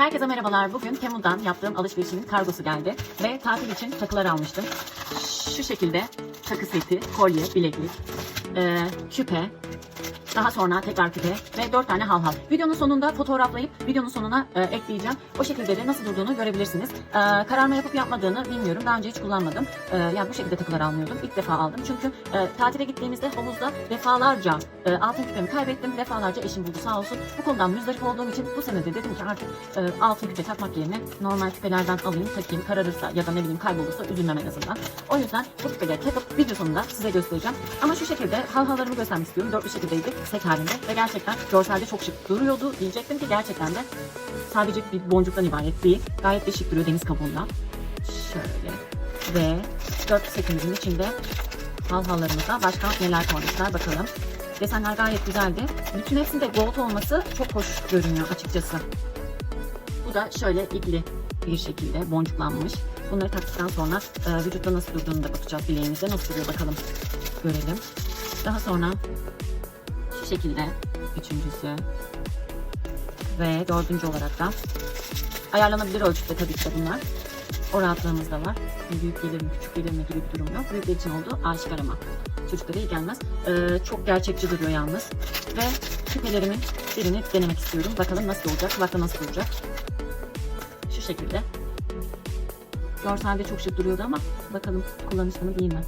Herkese merhabalar. Bugün Temu'dan yaptığım alışverişimin kargosu geldi ve tatil için takılar almıştım. Şu şekilde takı seti, kolye, bileklik, e, küpe, daha sonra tekrar küpe ve 4 tane halhal. Videonun sonunda fotoğraflayıp videonun sonuna e, ekleyeceğim. O şekilde de nasıl durduğunu görebilirsiniz. E, kararma yapıp yapmadığını bilmiyorum. Daha önce hiç kullanmadım. E, yani bu şekilde takılar almıyordum. İlk defa aldım. Çünkü e, tatile gittiğimizde havuzda defalarca e, altın küpemi kaybettim. Defalarca eşim buldu sağ olsun. Bu konudan müzdarip olduğum için bu sene de dedim ki artık e, altın küpe takmak yerine normal küpelerden alayım takayım. Kararırsa ya da ne bileyim kaybolursa üzülmem en azından. O yüzden bu küpeleri takıp video sonunda size göstereceğim. Ama şu şekilde halhalarımı göstermek istiyorum. Dörtlü şekildeydi set halinde ve gerçekten görselde çok şık duruyordu. Diyecektim ki gerçekten de sadece bir boncuktan ibaret değil. Gayet de şık duruyor deniz kabuğunda. Şöyle ve dört setimizin içinde halhallarımıza başka neler koymuşlar bakalım. Desenler gayet güzeldi. Bütün hepsinde gold olması çok hoş görünüyor açıkçası. Bu da şöyle ipli bir şekilde boncuklanmış. Bunları taktıktan sonra e, vücutta nasıl durduğunu da bakacağız bileğimizde. Nasıl duruyor bakalım görelim. Daha sonra şekilde üçüncüsü ve dördüncü olarak da ayarlanabilir ölçüde tabii ki bunlar. O rahatlığımız da var. Büyük gelir mi küçük gelir mi gibi bir durum yok. Büyükler için oldu aşikar ama çocuklara iyi gelmez. Ee, çok gerçekçi duruyor yalnız. Ve küpelerimin birini denemek istiyorum. Bakalım nasıl olacak, kulakta nasıl olacak. Şu şekilde. Görselde çok şık duruyordu ama bakalım kullanışlı mı değil mi?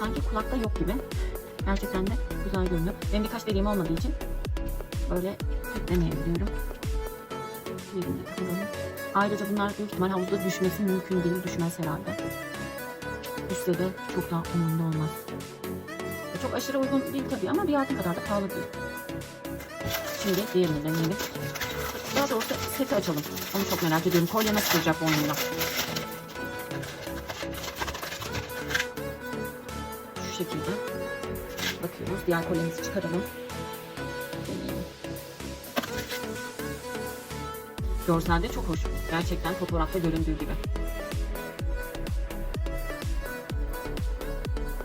Sanki kulakta yok gibi. Gerçekten de güzel görünüyor. Benim birkaç dediğim olmadığı için böyle deneyebiliyorum. Ayrıca bunlar büyük ihtimal havuzda düşmesi mümkün değil. Düşmez herhalde. Düşse de çok daha umurumda olmaz. Çok aşırı uygun değil tabii ama bir kadar da pahalı değil. Şimdi diğerini deneyelim. Daha doğrusu seti açalım. Onu çok merak ediyorum. Kolye nasıl duracak bu Şekilde. Bakıyoruz. Diğer kolyemizi çıkaralım. Görselde çok hoş. Gerçekten fotoğrafta göründüğü gibi.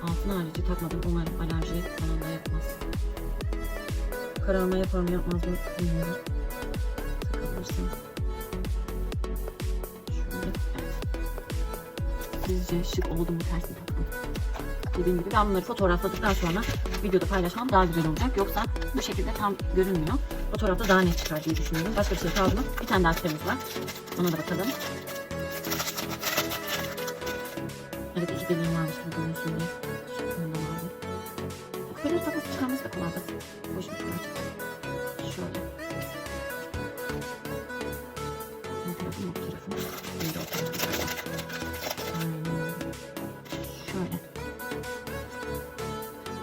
Altın harici takmadım. Umarım alerji falan da yapmaz. Kararma yapar mı yapmaz mı bilmiyorum. Takabilirsin. Sizce şık oldu mu ters mi taktım? Dediğim gibi ben bunları fotoğrafladıktan sonra videoda paylaşmam daha güzel olacak. Yoksa bu şekilde tam görünmüyor. Fotoğrafta daha net çıkar diye düşünüyorum. Başka bir şey kaldı mı? Bir tane daha küpemiz var. Ona da bakalım. Evet iki deliğim varmış bu görünsün diye. Şundan aldım. Bu küpeleri takıp çıkarması da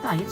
아니에요